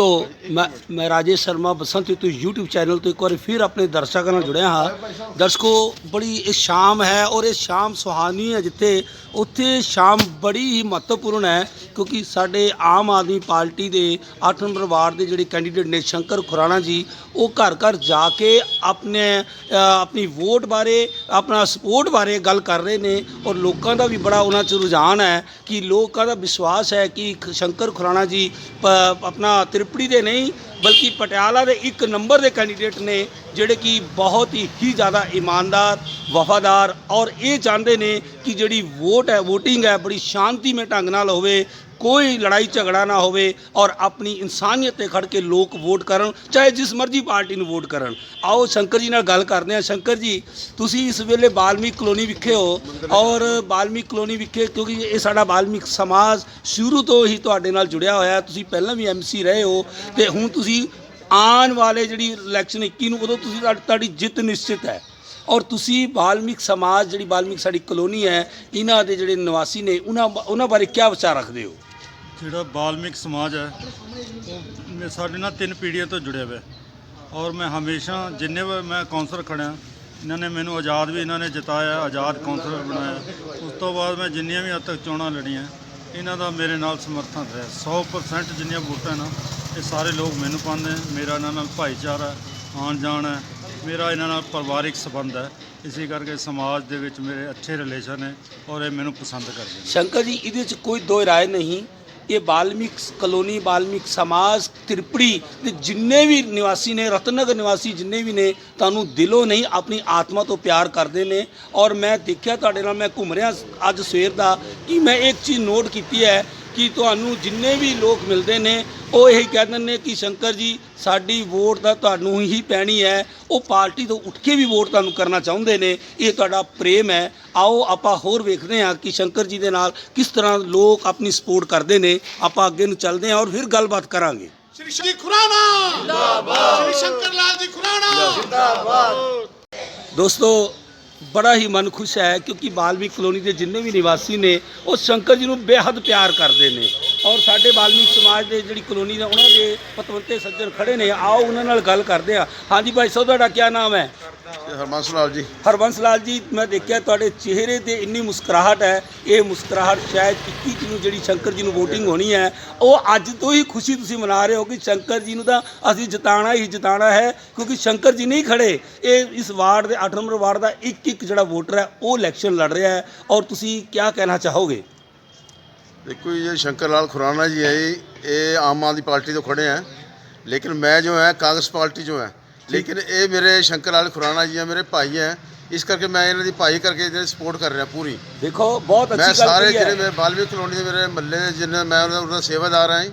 ਦੋਸਤੋ, ਮੈਂ ਮੈਂ ਰਾਜੇਸ਼ ਸ਼ਰਮਾ ਬਸੰਤ ਤੋਂ YouTube ਚੈਨਲ ਤੋਂ ਇੱਕ ਵਾਰ ਫਿਰ ਆਪਣੇ ਦਰਸ਼ਕਾਂ ਨਾਲ ਜੁੜਿਆ ਹਾਂ। ਦਰਸ਼ਕੋ, ਬੜੀ ਇਹ ਸ਼ਾਮ ਹੈ ਔਰ ਇਹ ਸ਼ਾਮ ਸੁਹਾਨੀ ਹੈ ਜਿੱਥੇ ਉੱਥੇ ਸ਼ਾਮ ਬੜੀ ਹੀ ਮਹੱਤਵਪੂਰਨ ਹੈ ਕਿਉਂਕਿ ਸਾਡੇ ਆਮ ਆਦਮੀ ਪਾਰਟੀ ਦੇ 8 ਨੰਬਰ ਵਾਰਡ ਦੇ ਜਿਹੜੇ ਕੈਂਡੀਡੇਟ ਨੇ ਸ਼ੰਕਰ ਖੁਰਾਣਾ ਜੀ, ਉਹ ਘਰ ਘਰ ਜਾ ਕੇ ਆਪਣੇ ਆਪਣੀ ਵੋਟ ਬਾਰੇ, ਆਪਣਾ ਸਪੋਰਟ ਬਾਰੇ ਗੱਲ ਕਰ ਰਹੇ ਨੇ ਔਰ ਲੋਕਾਂ ਦਾ ਵੀ ਬੜਾ ਉਹਨਾਂ 'ਚ ਰੁਝਾਨ ਹੈ ਕਿ ਲੋਕਾਂ ਦਾ ਵਿਸ਼ਵਾਸ ਹੈ ਕਿ ਸ਼ੰਕਰ ਖੁਰਾਣਾ ਜੀ ਪ- ਆਪਣਾ ਤ੍ਰਿਪੜੀ ਦੇ ਨਹੀਂ, ਬਲਕਿ ਪਟਿਆਲਾ ਦੇ ਇੱਕ ਨੰਬਰ ਦੇ ਕੈਂਡੀਡੇਟ ਨੇ ਜਿਹੜੇ ਕਿ ਬਹੁਤ ਹੀ ਜ਼ਿਆਦਾ ਇਮਾਨਦਾਰ, ਵਫਾਦਾਰ ਔਰ ਇਹ ਚਾਹੁੰਦੇ ਨੇ ਕਿ ਜਿਹੜੀ ਵੋਟ ਹੈ VOTING ਹੈ, ਬੜੀ ਸ਼ਾਂਤੀਮਈ ਢੰਗ ਨਾਲ ਹੋਵੇ ਕੋਈ ਲੜਾਈ ਝਗੜਾ ਨਾ ਹੋਵੇ ਔਰ ਆਪਣੀ ਇਨਸਾਨੀਅਤ ਤੇ ਖੜ ਕੇ ਲੋਕ ਵੋਟ ਕਰਨ, ਚਾਹੇ ਜਿਸ ਮਰਜ਼ੀ ਪਾਰਟੀ ਨੂੰ ਵੋਟ ਕਰਨ। ਆਓ ਸ਼ੰਕਰ ਜੀ ਨਾਲ ਗੱਲ ਕਰਦੇ ਹਾਂ। ਸ਼ੰਕਰ ਜੀ, ਤੁਸੀਂ ਇਸ ਵੇਲੇ ਬਾਲਮੀਕ ਕਲੋਨੀ ਵਿਖੇ ਹੋ ਔਰ ਬਾਲਮੀਕ ਕਲੋਨੀ ਵਿਖੇ, ਕਿਉਂਕਿ ਇਹ ਸਾਡਾ ਬਾਲਮੀਕ ਸਮਾਜ ਸ਼ੁਰੂ ਤੋਂ ਹੀ ਤੁਹਾਡੇ ਨਾਲ ਜੁੜਿਆ ਹੋਇਆ ਹੈ। ਤੁਸੀਂ ਪਹਿਲਾਂ ਵੀ ਐਮਸੀ ਰਹੇ ਹੋ ਤੇ ਹੁਣ ਤੁਸੀਂ ਆਉਣ ਵਾਲੇ ਜਿਹੜੀ ਇਲੈਕਸ਼ਨ 21 ਨੂੰ, ਉਦੋਂ ਤੁਸੀਂ ਤੁਹਾਡੀ- ਤੁਹਾਡੀ ਜਿੱਤ ਨਿਸ਼ਚਿਤ ਹੈ। ਔਰ ਤੁਸੀਂ ਬਾਲਮੀਕ ਸਮਾਜ, ਜਿਹੜੀ ਬਾਲਮੀਕ ਸਾਡੀ ਕਲੋਨੀ ਹੈ, ਇਹਨਾਂ ਦੇ ਜਿਹੜੇ ਨਿਵਾਸੀ ਨੇ, ਉਹਨਾਂ ਉਹਨਾਂ ਬਾਰੇ ਕੀ ਵਿਚਾਰ ਰੱਖਦੇ ਹੋ? ਜਿਹੜਾ ਬਾਲਮਿਕ ਸਮਾਜ ਹੈ, ਉਹ ਮੇ- ਸਾਡੇ ਨਾਲ ਤਿੰਨ ਪੀੜ੍ਹੀਆਂ ਤੋਂ ਜੁੜਿਆ ਹੋਇਆ ਹੈ। ਔਰ ਮੈਂ ਹਮੇਸ਼ਾ ਜਿੰਨੇ ਵਾਰ ਮੈਂ ਕੌਂਸਲਰ ਖੜਿਆ, ਇਹਨਾਂ ਨੇ ਮੈਨੂੰ ਆਜ਼ਾਦ ਵੀ ਇਹਨਾਂ ਨੇ ਜਿਤਾਇਆ, ਆਜ਼ਾਦ ਕੌਂਸਲਰ ਬਣਾਇਆ। ਉਸ ਤੋਂ ਬਾਅਦ ਮੈਂ ਜਿੰਨੀਆਂ ਵੀ ਅੱਜ ਤੱਕ ਚੋਣਾਂ ਲੜੀਆਂ, ਇਹਨਾਂ ਦਾ ਮੇਰੇ ਨਾਲ ਸਮਰਥਨ ਰਿਹਾ। 100% ਜਿੰਨੀਆਂ ਵੋਟਾਂ ਨਾ, ਇਹ ਸਾਰੇ ਲੋਕ ਮੈਨੂੰ ਪਾਉਂਦੇ ਮੇਰਾ ਇਹਨਾਂ ਨਾਲ ਭਾਈਚਾਰਾ ਆਉਣ ਜਾਣ ਹੈ। ਮੇਰਾ ਇਹਨਾਂ ਨਾਲ ਪਰਿਵਾਰਿਕ ਸੰਬੰਧ ਹੈ। ਇਸੇ ਕਰਕੇ ਸਮਾਜ ਦੇ ਵਿੱਚ ਮੇਰੇ ਅੱਛੇ ਰਿਲੇਸ਼ਨ ਹੈ ਔਰ ਇਹ ਮੈਨੂੰ ਪਸੰਦ ਕਰਦੇ ਨੇ। ਸ਼ੰਕਰ ਜੀ, ਇਹਦੇ ਚ ਕੋਈ ਦੋ ਰਾਏ ਨਹੀਂ। ਇਹ ਬਾਲਮਿਕ ਕਲੋਨੀ, ਬਾਲਮੀਕ ਸਮਾਜ, ਤ੍ਰਿਪੜੀ ਦੇ ਜਿੰਨੇ ਵੀ ਨਿਵਾਸੀ ਨੇ, ਰਤਨਗਰ ਨਿਵਾਸੀ ਜਿੰਨੇ ਵੀ ਨੇ, ਤੁਹਾਨੂੰ ਦਿਲੋਂ ਨਹੀਂ, ਆਪਣੀ ਆਤਮਾ ਤੋਂ ਪਿਆਰ ਕਰਦੇ ਨੇ। ਔਰ ਮੈਂ ਦੇਖਿਆ ਤੁਹਾਡੇ ਨਾਲ, ਮੈਂ ਘੁੰਮ ਰਿਹਾ ਅੱਜ ਸਵੇਰ ਦਾ, ਕਿ ਮੈਂ ਇੱਕ ਚੀਜ਼ ਨੋਟ ਕੀਤੀ ਹੈ ਕਿ ਤੁਹਾਨੂੰ ਜਿੰਨੇ ਵੀ ਲੋਕ ਮਿਲਦੇ ਨੇ ਉਹ ਇਹੀ ਕਹਿੰਦੇ ਨੇ ਕਿ ਸ਼ੰਕਰ ਜੀ ਸਾਡੀ ਵੋਟ ਤਾਂ ਤੁਹਾਨੂੰ ਹੀ ਪੈਣੀ ਹੈ। ਉਹ ਪਾਰਟੀ ਤੋਂ ਉੱਠ ਕੇ ਵੀ ਵੋਟ ਤੁਹਾਨੂੰ ਕਰਨਾ ਚਾਹੁੰਦੇ ਨੇ। ਇਹ ਤੁਹਾਡਾ ਪ੍ਰੇਮ ਹੈ। ਆਓ ਆਪਾਂ ਹੋਰ ਵੇਖਦੇ ਹਾਂ ਕਿ ਸ਼ੰਕਰ ਜੀ ਦੇ ਨਾਲ ਕਿਸ ਤਰ੍ਹਾਂ ਲੋਕ ਆਪਣੀ ਸਪੋਰਟ ਕਰਦੇ ਨੇ। ਆਪਾਂ ਅੱਗੇ ਨੂੰ ਚੱਲਦੇ ਹਾਂ ਔਰ ਫਿਰ ਗੱਲਬਾਤ ਕਰਾਂਗੇ। ਸ਼੍ਰੀ ਸ਼ੰਕਰ ਖੁਰਾਣਾ! ਜਿੰਦਾਬਾਦ ਸ਼੍ਰੀ ਸ਼ੰਕਰ ਲਾਲ ਜੀ ਖੁਰਾਣਾ! ਦੋਸਤੋ ਬੜਾ ਹੀ ਮਨ ਖੁਸ਼ ਹੈ ਕਿਉਂਕਿ ਬਾਲਮੀਕ ਕਲੋਨੀ ਦੇ ਜਿੰਨੇ ਵੀ ਨਿਵਾਸੀ ਨੇ, ਉਹ ਸ਼ੰਕਰ ਜੀ ਨੂੰ ਬੇਹੱਦ ਪਿਆਰ ਕਰਦੇ ਨੇ। ਔਰ ਸਾਡੇ ਬਾਲਮੀਕ ਸਮਾਜ ਦੇ ਜਿਹੜੀ ਕਲੋਨੀ ਦਾ ਉਹਨਾਂ ਦੇ ਪਤਵੰਤੇ ਸੱਜਣ ਖੜੇ ਨੇ। ਆਓ ਉਹਨਾਂ ਨਾਲ ਗੱਲ ਕਰਦੇ ਹਾਂ। ਹਾਂਜੀ ਭਾਈ ਸਾਹਿਬ ਤੁਹਾਡਾ ਕੀ ਨਾਮ ਹੈ? ਹਰਮੰਸ ਲਾਲ ਜੀ। ਹਰਬੰਸ ਲਾਲ ਜੀ ਮੈਂ ਦੇਖਿਆ ਤੁਹਾਡੇ ਚਿਹਰੇ ਤੇ ਇੰਨੀ ਮੁਸਕਰਾਹਟ ਹੈ। ਇਹ ਮੁਸਕਰਾਹਟ ਸ਼ਾਇਦ 21 ਤਰੀਕ ਨੂੰ ਜਿਹੜੀ ਸ਼ੰਕਰ ਜੀ ਨੂੰ VOTING ਹੋਣੀ ਹੈ ਉਹ ਅੱਜ ਤੋਂ ਹੀ ਖੁਸ਼ੀ ਤੁਸੀਂ ਮਨਾ ਰਹੇ ਹੋ ਕਿ ਸ਼ੰਕਰ ਜੀ ਨੂੰ ਤਾਂ ਅਸੀਂ ਜਿਤਾਣਾ ਹੀ ਜਿਤਾਣਾ ਹੈ ਕਿਉਂਕਿ ਸ਼ੰਕਰ ਜੀ ਨਹੀਂ ਖੜੇ। ਇਹ ਇਸ ਵਾਰਡ ਦੇ 8 ਨੰਬਰ ਵਾਰਡ ਦਾ ਇੱਕ ਇੱਕ ਜਿਹੜਾ ਵੋਟਰ ਹੈ ਉਹ ਇਲੈਕਸ਼ਨ ਲੜ ਰਿਹਾ ਹੈ। ਔਰ ਤੁਸੀਂ ਕੀ ਕਹਿਣਾ ਚਾਹੋਗੇ? ਦੇਖੋ ये शंकर लाल खुराना जी है ये आम आदमी पार्टी तो खड़े हैं लेकिन मैं जो है कांग्रेस पार्टी जो है लेकिन ये मेरे शंकर लाल खुराना जी है मेरे भाई हैं ਇਸ ਕਰਕੇ ਮੈਂ ਇਹਨਾਂ ਦੀ ਭਾਈ ਕਰਕੇ ਇਹਨਾਂ ਦੀ ਸਪੋਰਟ ਕਰ ਰਿਹਾ ਪੂਰੀ ਦੇਖੋ ਬਹੁਤ ਮੈਂ ਅੱਛੀ ਗੱਲ ਸਾਰੇ ਕਹੀ ਜਿਹੜੇ ਹੈ ਮੇਰੇ ਬਾਲਮੀ ਕਲੋਨੀ ਦੇ ਮੇਰੇ ਮੱਲੇ ਦੇ ਜਿੰਨੇ ਮੈਂ ਉਹਨਾਂ ਉਹਨਾਂ ਦਾ ਸੇਵਾਦਾਰ ਹਾਂ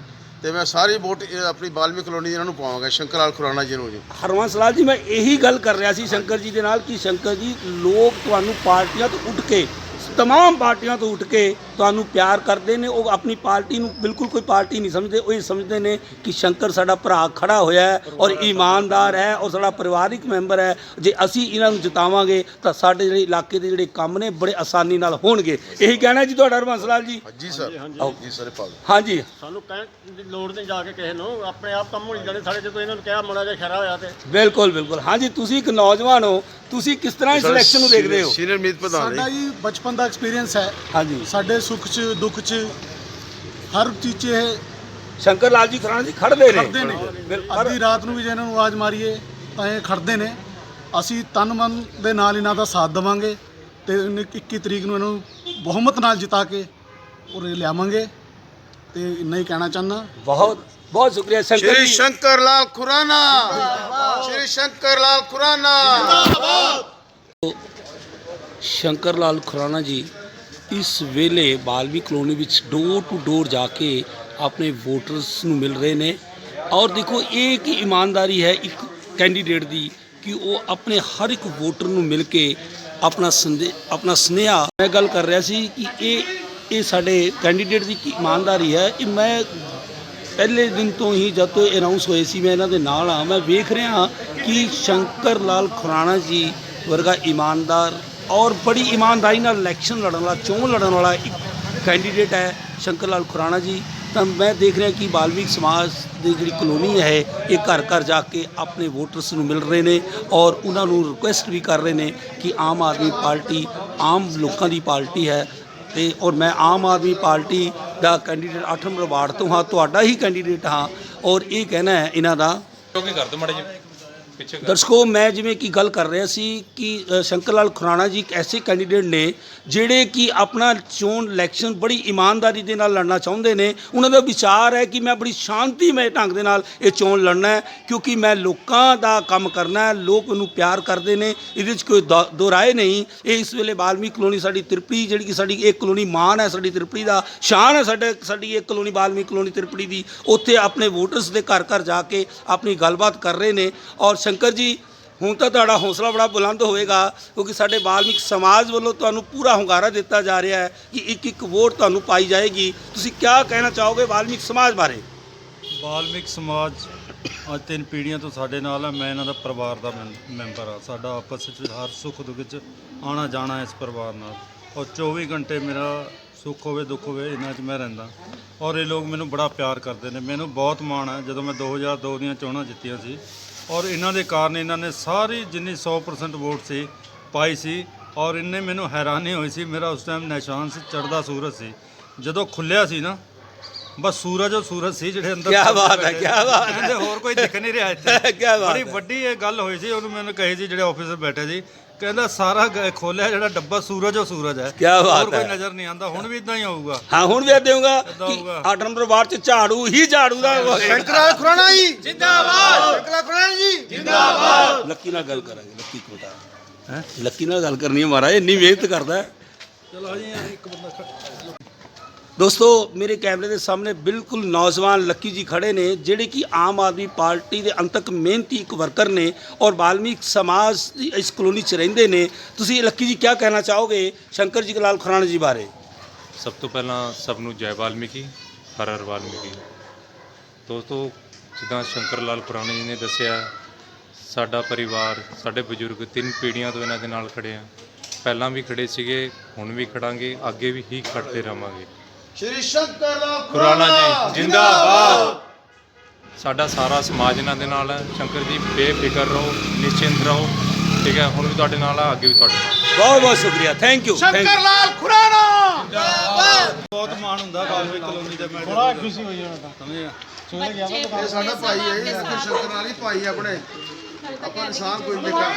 ਤੇ ਮੈਂ ਸਾਰੀ ਵੋਟ ਇਹ ਆਪਣੀ ਬਾਲਮੀ ਕਲੋਨੀ ਦੀ ਇਹਨਾਂ ਨੂੰ ਪਾਵਾਂਗਾ ਸ਼ੰਕਰ ਲਾਲ ਖੁਰਾਨਾ ਜੀ ਨੂੰ ਜੀ ਹਰਵੰਸ ਲਾਲ ਜੀ ਮੈਂ ਇਹੀ ਗੱਲ ਕਰ ਰਿਹਾ ਸੀ ਸ਼ੰਕਰ ਜੀ ਦੇ ਨਾਲ ਕਿ ਸ਼ੰਕਰ ਜੀ ਲੋਕ ਤੁਹਾਨੂੰ ਪਾਰਟੀਆਂ ਤੋਂ ਉੱਠ ਕੇ ਤਮਾਮ ਪਾਰਟੀਆਂ ਤੋਂ ਉੱਠ ਕੇ ਤੁਹਾਨੂੰ ਪਿਆਰ ਕਰਦੇ ਨੇ ਉਹ ਆਪਣੀ ਪਾਰਟੀ ਨੂੰ ਬਿਲਕੁਲ ਕੋਈ ਪਾਰਟੀ ਨਹੀਂ ਸਮਝਦੇ ਉਹ ਇਹ ਸਮਝਦੇ ਨੇ ਕਿ ਸ਼ੰਕਰ ਸਾਡਾ ਭਰਾ ਖੜਾ ਹੋਇਆ ਹੈ ਔਰ ਇਮਾਨਦਾਰ ਹੈ ਔਰ ਸਾਡਾ ਪਰਿਵਾਰਿਕ ਮੈਂਬਰ ਹੈ ਜੇ ਅਸੀਂ ਇਹਨਾਂ ਨੂੰ ਜਿਤਾਵਾਂਗੇ ਤਾਂ ਸਾਡੇ ਜਿਹੜੇ ਇਲਾਕੇ ਦੇ ਜਿਹੜੇ ਕੰਮ ਨੇ ਬੜੇ ਆਸਾਨੀ ਨਾਲ ਹੋਣਗੇ ਇਹੀ ਕਹਿਣਾ ਜੀ ਤੁਹਾਡਾ ਹਰਵੰਸ ਲਾਲ ਜੀ ਜੀ ਸਰ। ਜੀ ਸਰ ਹਾਂਜੀ ਸਾਨੂੰ ਕਹਿਣ ਦੀ ਲੋੜ ਨਹੀਂ ਜਾ ਕੇ ਕਿਸੇ ਨੂੰ ਆਪਣੇ ਆਪ ਕੰਮ ਹੋਈ ਜਾਣੇ ਸਾਡੇ ਜਦੋਂ ਇਹਨਾਂ ਨੂੰ ਕਿਹਾ ਮੜਾ ਜਿਹਾ ਖਰਾ ਹੋਇਆ ਤੇ ਬਿਲਕੁਲ ਬਿਲਕੁਲ ਹਾਂਜੀ ਤੁਸੀਂ ਇੱਕ ਨੌਜਵਾਨ ਹੋ ਤੁਸੀਂ ਕਿਸ ਤਰ੍ਹਾਂ ਇਸ ਇਲੈਕਸ਼ਨ ਨੂੰ ਦੇਖਦੇ ਹੋ ਸੀਨੀਅਰ ਮੀਤ ਪ੍ਰਧਾਨ ਸਾਡਾ ਜੀ ਜੀ ਬਚਪਨ ਦਾ ਐਕਸਪੀਰੀਅੰਸ ਹੈ। ਹਾਂਜੀ। ਸਾਡੇ ਸੁੱਖ 'ਚ ਦੁੱਖ 'ਚ ਹਰ ਚੀਜ਼ 'ਚ ਸ਼ੰਕਰ ਲਾਲ ਜੀ ਖਰਾਣਾ ਜੀ ਖੜਦੇ ਖੜਦੇ ਨੇ। ਨੇ ਅੱਧੀ ਰਾਤ ਨੂੰ ਵੀ ਜੇ ਇਹਨਾਂ ਨੂੰ ਆਵਾਜ਼ ਮਾਰੀਏ ਤਾਂ ਇਹ ਖੜਦੇ ਨੇ। ਅਸੀਂ ਤਨ ਮਨ ਦੇ ਨਾਲ ਇਹਨਾਂ ਦਾ ਸਾਥ ਦੇਵਾਂਗੇ ਤੇ 21 ਤਰੀਕ ਨੂੰ ਇਹਨਾਂ ਨੂੰ ਬਹੁਮਤ ਨਾਲ ਜਿਤਾ ਕੇ ਉਰੇ ਲਿਆਵਾਂਗੇ। ਤੇ ਇੰਨਾ ਹੀ ਕਹਿਣਾ ਚਾਹੁੰਦਾ। ਬਹੁਤ ਬਹੁਤ ਸ਼ੁਕਰੀਆ ਸ਼ੰਕਰ ਜੀ। ਸ਼ੰਕਰ ਲਾਲ ਖੁਰਾਨਾ। ਸ਼੍ਰੀ ਸ਼ੰਕਰ ਲਾਲ ਖੁਰਾਨਾ ਸ਼ੰਕਰ ਲਾਲ ਖੁਰਾਣਾ ਜੀ, ਇਸ ਵੇਲੇ ਬਾਲਵੀ ਕਲੋਨੀ ਵਿੱਚ ਡੋਰ ਟੂ ਡੋਰ ਜਾ ਕੇ ਆਪਣੇ ਵੋਟਰਸ ਨੂੰ ਮਿਲ ਰਹੇ ਨੇ। ਔਰ ਦੇਖੋ, ਇਹ ਇੱਕ ਇਮਾਨਦਾਰੀ ਹੈ, ਇੱਕ ਕੈਂਡੀਡੇਟ ਦੀ ਕਿ ਉਹ ਆਪਣੇ ਹਰ ਇੱਕ ਵੋਟਰ ਨੂੰ ਮਿਲ ਕੇ ਆਪਣਾ ਸੰਦੇ, ਆਪਣਾ ਸੁਨੇਹਾ ਮੈਂ ਗੱਲ ਕਰ ਰਿਹਾ ਸੀ ਕਿ ਇਹ ਇਹ ਸਾਡੇ ਕੈਂਡੀਡੇਟ ਦੀ ਕੀ ਇਮਾਨਦਾਰੀ ਹੈ। ਇਹ ਮੈਂ ਪਹਿਲੇ ਦਿਨ ਤੋਂ ਹੀ ਜਦ ਤੋਂ ਅਨਾਉਂਸ ਹੋਏ ਸੀ, ਮੈਂ ਇਹਨਾਂ ਦੇ ਨਾਲ ਆ ਮੈਂ ਵੇਖ ਰਿਹਾ ਕਿ ਸ਼ੰਕਰ ਲਾਲ ਖੁਰਾਣਾ ਜੀ ਵਰਗਾ ਇਮਾਨਦਾਰ ਔਰ ਬੜੀ ਇਮਾਨਦਾਰੀ ਨਾਲ ਇਲੈਕਸ਼ਨ ਲੜਨ ਵਾਲਾ, ਚੋਣ ਲੜਨ ਵਾਲਾ ਇੱਕ ਕੈਂਡੀਡੇਟ ਹੈ ਸ਼ੰਕਰ ਲਾਲ ਖੁਰਾਣਾ ਜੀ। ਤਾਂ ਮੈਂ ਦੇਖ ਰਿਹਾ ਕਿ ਬਾਲਵੀਕ ਸਮਾਜ ਦੀ ਜਿਹੜੀ ਕਲੋਨੀ ਹੈ, ਇਹ ਘਰ ਘਰ ਜਾ ਕੇ ਆਪਣੇ ਵੋਟਰਸ ਨੂੰ ਮਿਲ ਰਹੇ ਨੇ ਔਰ ਉਹਨਾਂ ਨੂੰ ਰਿਕੁਐਸਟ ਵੀ ਕਰ ਰਹੇ ਨੇ ਕਿ ਆਮ ਆਦਮੀ ਪਾਰਟੀ ਆਮ ਲੋਕਾਂ ਦੀ ਪਾਰਟੀ ਹੈ ਤੇ ਔਰ ਮੈਂ ਆਮ ਆਦਮੀ ਪਾਰਟੀ ਦਾ ਕੈਂਡੀਡੇਟ 8 ਨੰਬਰ ਵਾਰਡ ਤੋਂ ਹਾਂ, ਤੁਹਾਡਾ ਹੀ ਕੈਂਡੀਡੇਟ ਹਾਂ ਔਰ ਇਹ ਕਹਿਣਾ ਹੈ ਇਹਨਾਂ ਦਾ। ਕਿਉਂਕਿ ਕਰ ਦੋ ਮਾੜੇ ਜਿਹੇ? ਦਰਸ਼ਕੋ, ਮੈਂ ਜਿਵੇਂ ਕਿ ਗੱਲ ਕਰ ਰਿਹਾ ਸੀ ਕਿ ਸ਼ੰਕਰ ਲਾਲ ਖੁਰਾਣਾ ਜੀ ਇੱਕ ਐਸੇ ਕੈਂਡੀਡੇਟ ਨੇ ਜਿਹੜੇ ਕਿ ਆਪਣਾ ਚੋਣ ਇਲੈਕਸ਼ਨ ਬੜੀ ਇਮਾਨਦਾਰੀ ਦੇ ਨਾਲ ਲੜਨਾ ਚਾਹੁੰਦੇ ਨੇ। ਉਹਨਾਂ ਦਾ ਵਿਚਾਰ ਹੈ ਕਿ ਮੈਂ ਬੜੀ ਸ਼ਾਂਤੀਮਈ ਢੰਗ ਦੇ ਨਾਲ ਇਹ ਚੋਣ ਲੜਨਾ ਹੈ, ਕਿਉਂਕਿ ਮੈਂ ਲੋਕਾਂ ਦਾ ਕੰਮ ਕਰਨਾ ਹੈ, ਲੋਕ ਮੈਨੂੰ ਪਿਆਰ ਕਰਦੇ ਨੇ। ਇਹਦੇ ਵਿੱਚ ਕੋਈ ਦੋ- ਦੋ ਨਹੀਂ। ਇਹ ਇਸ ਵੇਲੇ ਬਾਲਮੀਕ ਕਲੋਨੀ ਸਾਡੀ ਤ੍ਰਿਪੜੀ, ਜਿਹੜੀ ਕਿ ਸਾਡੀ ਇਹ ਕਲੋਨੀ ਮਾਨ ਹੈ, ਸਾਡੀ ਤ੍ਰਿਪੜੀ ਦਾ ਸ਼ਾਨ ਹੈ, ਸਾਡੇ, ਸਾਡੀ ਇਹ ਕਲੋਨੀ ਬਾਲਮੀਕ ਕਲੋਨੀ ਤ੍ਰਿਪੜੀ ਦੀ। ਉੱਥੇ ਆਪਣੇ ਵੋਟਰਸ ਦੇ ਘਰ ਘਰ ਜਾ ਕੇ ਆਪਣੀ ਗੱਲਬਾਤ ਕਰ ਰਹੇ ਨੇ ਔਰ ਸ਼ੰਕਰ ਜੀ, ਹੁਣ ਤਾਂ ਤੁਹਾਡਾ ਹੌਸਲਾ ਬੜਾ ਬੁਲੰਦ ਹੋਵੇਗਾ, ਕਿਉਂਕਿ ਸਾਡੇ ਬਾਲਮੀਕ ਸਮਾਜ ਵੱਲੋਂ ਤੁਹਾਨੂੰ ਪੂਰਾ ਹੁੰਗਾਰਾ ਦਿੱਤਾ ਜਾ ਰਿਹਾ ਹੈ ਕਿ ਇੱਕ ਇੱਕ ਵੋਟ ਤੁਹਾਨੂੰ ਪਾਈ ਜਾਏਗੀ। ਤੁਸੀਂ ਕੀ ਕਹਿਣਾ ਚਾਹੋਗੇ ਬਾਲਮੀਕ ਸਮਾਜ ਬਾਰੇ? ਬਾਲਮਿਕ ਸਮਾਜ ਅੱਜ ਤਿੰਨ ਪੀੜ੍ਹੀਆਂ ਤੋਂ ਸਾਡੇ ਨਾਲ ਹੈ ਮੈਂ ਇਹਨਾਂ ਦਾ ਪਰਿਵਾਰ ਦਾ ਮੈਂ- ਮੈਂਬਰ ਆ। ਸਾਡਾ ਆਪਸ ਵਿੱਚ ਹਰ ਸੁੱਖ ਦੁੱਖ ਵਿੱਚ ਆਣਾ ਜਾਣਾ ਇਸ ਪਰਿਵਾਰ ਨਾਲ। ਔਰ 24 ਘੰਟੇ ਮੇਰਾ ਸੁੱਖ ਹੋਵੇ, ਦੁੱਖ ਹੋਵੇ, ਇਹਨਾਂ 'ਚ ਮੈਂ ਰਹਿੰਦਾ। ਔਰ ਇਹ ਲੋਕ ਮੈਨੂੰ ਬੜਾ ਪਿਆਰ ਕਰਦੇ ਨੇ। ਮੈਨੂੰ ਬਹੁਤ ਮਾਣ ਹੈ ਜਦੋਂ ਮੈਂ 2002 ਦੀਆਂ ਚੋਣਾਂ ਜਿੱਤੀਆਂ ਸੀ ਔਰ ਇਹਨਾਂ ਦੇ ਕਾਰਨ ਇਹਨਾਂ ਨੇ ਸਾਰੀ ਜਿੰਨੀ 100% ਵੋਟ ਸੀ ਪਾਈ ਸੀ ਔਰ ਇਹਨੇ ਮੈਨੂੰ ਹੈਰਾਨੀ ਹੋਈ ਸੀ ਮੇਰਾ ਉਸ ਟਾਈਮ ਨਿਸ਼ਾਨ ਸੀ ਚੜਦਾ ਸੂਰਜ ਸੀ ਜਦੋਂ ਖੁੱਲਿਆ ਸੀ ਨਾ ਬਸ ਸੂਰਜ ਉਹ ਸੂਰਜ ਸੀ ਜਿਹੜੇ ਅੰਦਰ ਸਭ ਬਾਤ ਹੈ। ਕਿਆ ਬਾਤ ਹੈ। ਕਹਿੰਦੇ ਹੋਰ ਕੋਈ ਦਿਖ ਨਹੀਂ ਰਿਹਾ ਇੱਥੇ ਕਿਆ ਬਾਤ ਬੜੀ ਹੈ। ਵੱਡੀ ਇਹ ਗੱਲ ਹੋਈ ਸੀ ਉਹਨੂੰ ਮੈਨੂੰ ਕਹੀ ਸੀ ਜਿਹੜੇ ਆਫੀਸਰ ਬੈਠੇ ਸੀ ਕਹਿੰਦਾ ਸਾਰਾ ਖੋਲਿਆ ਜਿਹੜਾ ਡੱਬਾ ਸੂਰਜ ਉਹ ਸੂਰਜ ਹੈ ਕਿਆ ਬਾਤ ਹੋਰ ਕੋਈ ਹੈ। ਨਜ਼ਰ ਨਹੀਂ ਆਉਂਦਾ ਹੁਣ ਵੀ ਇਦਾਂ ਹੀ ਹੋਊਗਾ ਹਾਂ ਹੁਣ ਵੀ ਕਿ ਹੋਊਗਾ। 8 ਨੰਬਰ ਵਾਰਡ ਚ ਝਾੜੂ ਹੀ ਝਾੜੂ ਦਾ ਸ਼ੰਕਰਾਲ ਖੁਰਾਣਾ ਜੀ ਜਿੰਦਾਬਾਦ ਲੱਕੀ ਨਾਲ ਗੱਲ ਕਰਾਂਗੇ ਲੱਕੀ ਕੋਟਾ ਹੈ? ਲੱਕੀ ਨਾਲ ਗੱਲ ਕਰਨੀ ਹੈ ਮਹਾਰਾਜ ਇੰਨੀ ਮਿਹਨਤ ਕਰਦਾ ਚਲੋ ਜੀ ਇੱਕ ਬੰਦਾ ਦੋਸਤੋ ਮੇਰੇ ਕੈਮਰੇ ਦੇ ਸਾਹਮਣੇ ਬਿਲਕੁਲ ਨੌਜਵਾਨ ਲੱਕੀ ਜੀ ਖੜੇ ਨੇ ਜਿਹੜੇ ਕਿ ਆਮ ਆਦਮੀ ਪਾਰਟੀ ਦੇ ਅੰਤਕ ਮਿਹਨਤੀ ਇੱਕ ਵਰਕਰ ਨੇ ਔਰ ਬਾਲਮੀਕ ਸਮਾਜ ਦੀ ਇਸ ਕਲੋਨੀ 'ਚ ਰਹਿੰਦੇ ਨੇ। ਤੁਸੀਂ ਲੱਕੀ ਜੀ ਕੀ ਕਹਿਣਾ ਚਾਹੋਗੇ ਸ਼ੰਕਰ ਜੀ ਲਾਲ ਖੁਰਾਣਾ ਜੀ ਬਾਰੇ? ਸਭ ਤੋਂ ਪਹਿਲਾਂ ਸਭ ਨੂੰ ਜੈ ਵਾਲਮੀਕੀ ਹਰ ਹਰ ਵਾਲਮੀਕੀ ਦੋਸਤੋ ਜਿੱਦਾਂ ਸ਼ੰਕਰ ਲਾਲ ਖੁਰਾਣਾ ਜੀ ਨੇ ਦੱਸਿਆ ਸਾਡਾ ਪਰਿਵਾਰ ਸਾਡੇ ਬਜ਼ੁਰਗ ਤਿੰਨ ਪੀੜ੍ਹੀਆਂ ਤੋਂ ਇਹਨਾਂ ਦੇ ਨਾਲ ਖੜੇ ਆ। ਪਹਿਲਾਂ ਵੀ ਖੜੇ ਸੀਗੇ ਹੁਣ ਵੀ ਖੜਾਂਗੇ ਅੱਗੇ ਵੀ ਹੀ ਖੜਦੇ ਰਵਾਂਗੇ ਸ਼੍ਰੀ ਸ਼ੰਕਰ ਲਾਲ ਖੁਰਾਣਾ ਜੀ ਜਿੰਦਾਬਾਦ। ਸਾਡਾ ਸਾਰਾ ਸਮਾਜ ਇਹਨਾਂ ਦੇ ਨਾਲ ਹੈ ਸ਼ੰਕਰ ਜੀ ਬੇਫਿਕਰ ਰਹੋ ਨਿਸ਼ਚਿੰਤ ਰਹੋ। ਠੀਕ ਹੈ ਹੁਣ ਵੀ ਤੁਹਾਡੇ ਨਾਲ ਆ ਅੱਗੇ ਵੀ ਤੁਹਾਡੇ ਨਾਲ ਬਹੁਤ ਬਹੁਤ ਸ਼ੁਕਰੀਆ। ਥੈਂਕ ਯੂ ਸ਼ੰਕਰ ਲਾਲ ਖੁਰਾਣਾ ਬਹੁਤ ਮਾਣ ਹੁੰਦਾ ਬਾਲਮਿਕ ਕਲੋਨੀ ਦੇ ਮੈਂ ਬੜਾ ਖੁਸ਼ੀ ਹੋਈ ਸਮਝਿਆ? ਇਹ ਸਾਡਾ ਭਾਈ ਹੈ ਇਹ ਸ਼ੰਕਰ ਨਾਲ ਹੀ ਭਾਈ ਆਪਣੇ। ਆਪਾਂ ਇਨਸਾਨ ਕੋਈ ਨਹੀਂ ਦੇਖਾ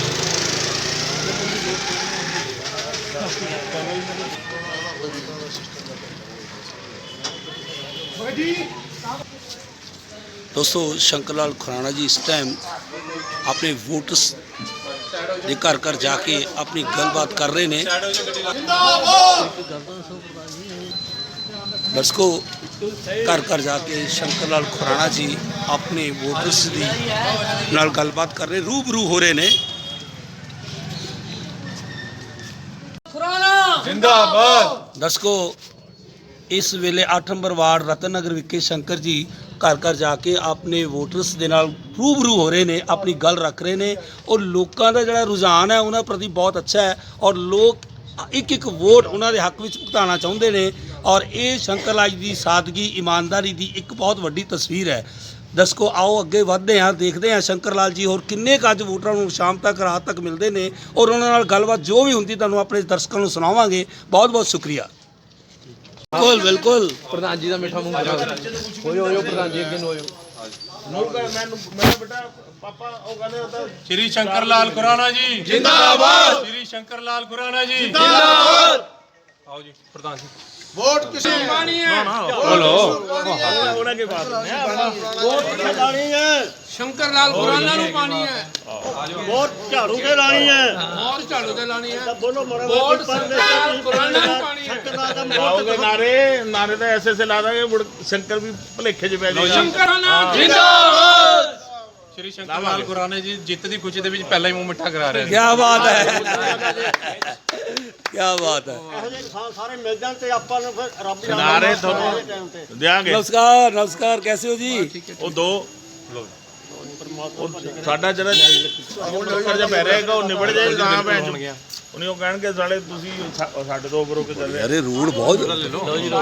ਦੋਸਤੋ ਸ਼ੰਕਰ ਲਾਲ ਖੁਰਾਣਾ ਜੀ ਇਸ ਟਾਈਮ ਆਪਣੇ ਵੋਟਰਸ ਦੇ ਘਰ ਘਰ ਜਾ ਕੇ ਆਪਣੀ ਗੱਲਬਾਤ ਕਰ ਦਰਸ਼ਕੋ ਘਰ ਘਰ ਜਾ ਕੇ ਸ਼ੰਕਰ ਲਾਲ ਖੁਰਾਣਾ ਜੀ ਆਪਣੇ ਵੋਟਰਸ ਦੀ ਨਾਲ ਗੱਲਬਾਤ ਕਰ ਰਹੇ ਰੂਬਰੂ ਹੋ ਰਹੇ ਨੇ। ਦਰਸ਼ਕੋ ਇਸ ਵੇਲੇ 8 ਨੰਬਰ ਵਾਰਡ ਰਤਨ ਨਗਰ ਵਿਖੇ ਸ਼ੰਕਰ ਜੀ ਘਰ ਘਰ ਜਾ ਕੇ ਆਪਣੇ ਵੋਟਰਸ ਦੇ ਨਾਲ ਰੂਬਰੂ ਹੋ ਰਹੇ ਨੇ ਆਪਣੀ ਗੱਲ ਰੱਖ ਰਹੇ ਨੇ ਔਰ ਲੋਕਾਂ ਦਾ ਜਿਹੜਾ ਰੁਝਾਨ ਹੈ ਉਹਨਾਂ ਪ੍ਰਤੀ ਬਹੁਤ ਅੱਛਾ ਹੈ ਔਰ ਲੋਕ ਇੱਕ ਇੱਕ ਵੋਟ ਉਹਨਾਂ ਦੇ ਹੱਕ ਵਿੱਚ ਭੁਗਤਾਉਣਾ ਚਾਹੁੰਦੇ ਨੇ ਔਰ ਇਹ ਸ਼ੰਕਰ ਲਾਲ ਜੀ ਦੀ ਸਾਦਗੀ ਇਮਾਨਦਾਰੀ ਦੀ ਇੱਕ ਬਹੁਤ ਵੱਡੀ ਤਸਵੀਰ ਹੈ। ਦਰਸ਼ਕੋ ਆਓ ਅੱਗੇ ਵਧਦੇ ਹਾਂ ਦੇਖਦੇ ਹਾਂ ਸ਼ੰਕਰ ਲਾਲ ਜੀ ਹੋਰ ਕਿੰਨੇ ਕੁ ਅੱਜ ਵੋਟਰਾਂ ਨੂੰ ਸ਼ਾਮ ਤੱਕ ਰਾਤ ਤੱਕ ਮਿਲਦੇ ਨੇ ਔਰ ਉਹਨਾਂ ਨਾਲ ਗੱਲਬਾਤ ਜੋ ਵੀ ਹੁੰਦੀ ਤੁਹਾਨੂੰ ਆਪਣੇ ਦਰਸ਼ਕਾਂ ਨੂੰ ਸੁਣਾਵਾਂਗੇ। ਬਹੁਤ ਬਹੁਤ ਸ਼ੁਕਰੀਆ। ਬਿਲਕੁਲ ਬਿਲਕੁਲ। ਪ੍ਰਧਾਨ ਜੀ ਦਾ ਮਿੱਠਾ ਮੂੰਹ ਹੋਇਓ ਹੋਇਓ ਪ੍ਰਧਾਨ ਜੀ ਅੱਗੇ ਨੂੰ ਹੋਇਓ। ਸ਼੍ਰੀ ਸ਼ੰਕਰ ਲਾਲ ਖੁਰਾਣਾ ਜੀ। ਜਿੰਦਾਬਾਦ! ਸ਼੍ਰੀ ਸ਼ੰਕਰ ਲਾਲ ਖੁਰਾਣਾ ਜੀ। ਜਿੰਦਾਬਾਦ! ਆਓ ਜੀ ਪ੍ਰਧਾਨ ਜੀ। ਵੋਟ ਕਿਸੇ ਨੂੰ ਪਾਣੀ ਹੈ। ਲਾਣੀ ਹੈ। ਸ਼ੰਕਰ ਲਾਲ ਖੁਰਾਨਾ ਨੂੰ ਪਾਣੀ ਹੈ। ਵੋਟ ਝਾੜੂ ਕੇ ਲਾਣੀ ਹੈ। ਹੋਰ ਝਾੜੂ ਤੇ ਲਾਣੀ ਹੈ। ਬੋਲੋ ਮਰੇ ਵੋਟ ਖੁਰਾਨਾ ਨੂੰ ਪਾਣੀ ਹੈ। ਲਾਓਗੇ ਨਾਰੇ ਨਾਰੇ ਤਾਂ ਐਸੇ ਐਸੇ ਲਾ ਦਾਂਗੇ ਮੁੜ ਸ਼ੰਕਰ ਵੀ ਭਲੇਖੇ ਚ ਪੈ ਜਾਏਗਾ। ਸ਼ੰਕਰ ਨਾਮ ਜਿੰਦਾਬਾਦ! ਸ਼੍ਰੀ ਸ਼ੰਕਰ ਲਾਲ ਖੁਰਾਣਾ ਜੀ ਜਿੱਤ ਦੀ ਖੁਸ਼ੀ ਦੇ ਵਿੱਚ ਪਹਿਲਾਂ ਹੀ ਮੂੰਹ ਮਿੱਠਾ ਕਰਾ ਰਹੇ ਨੇ। ਕੀ ਬਾਤ ਹੈ। ਕੀ ਬਾਤ ਹੈ। ਇਹੋ ਜਿਹੇ ਇਨਸਾਨ ਸਾਰੇ ਮਿਲ ਜਾਣ ਤੇ ਆਪਾਂ ਨੂੰ ਫਿਰ ਰੱਬ ਹੀ ਨਾਰੇ ਤੁਹਾਨੂੰ। ਦਿਆਂਗੇ। ਨਮਸਕਾਰ ਨਮਸਕਾਰ ਕੈਸੇ ਹੋ ਜੀ? ਉਹ ਦੋ ਉਹ ਸਾਡਾ ਜਿਹੜਾ ਜਿਹਾ ਪੈ ਰਹੇਗਾ ਉਹ ਨਿਬੜ ਜਾਏ ਤਾਂ ਭੈਣ ਉਹਨੇ ਉਹ ਕਹਿਣਗੇ ਸਾਲੇ ਤੁਸੀਂ ਸਾਡੇ ਤੋਂ ਉੱਪਰ ਕੇ ਚੱਲੇ ਅਰੇ ਰੂੜ ਬਹੁਤ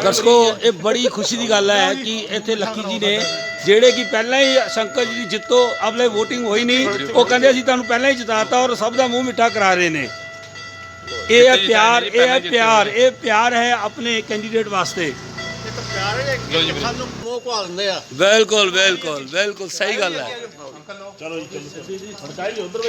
ਦਰਸ਼ਕੋ ਇਹ ਬੜੀ ਖੁਸ਼ੀ ਦੀ ਗੱਲ ਹੈ ਕਿ ਇੱਥੇ ਲੱਕੀ ਜੀ ਨੇ ਜਿਹੜੇ ਕਿ ਪਹਿਲਾਂ ਹੀ ਸ਼ੰਕਰ ਜੀ ਦੀ ਜਿੱਤੋ ਅਬਲੇ VOTING ਹੋਈ ਨਹੀਂ ਉਹ ਕਹਿੰਦੇ ਅਸੀਂ ਤੁਹਾਨੂੰ ਪਹਿਲਾਂ ਹੀ ਜਿਤਾਤਾ ਔਰ ਸਭ ਦਾ ਮੂੰਹ ਮਿੱਠਾ ਕਰਾ ਰਹੇ ਨੇ। ਇਹ ਹੈ ਪਿਆਰ ਇਹ ਹੈ ਪਿਆਰ ਇਹ ਪਿਆਰ ਹੈ ਆਪਣੇ ਕੈਂਡੀਡੇਟ ਵਾਸਤੇ। ਬਿਲਕੁਲ ਬਿਲਕੁਲ ਬਿਲਕੁਲ ਸਹੀ ਗੱਲ ਹੈ। ਚਲੋ ਜੀ ਚਲੋ।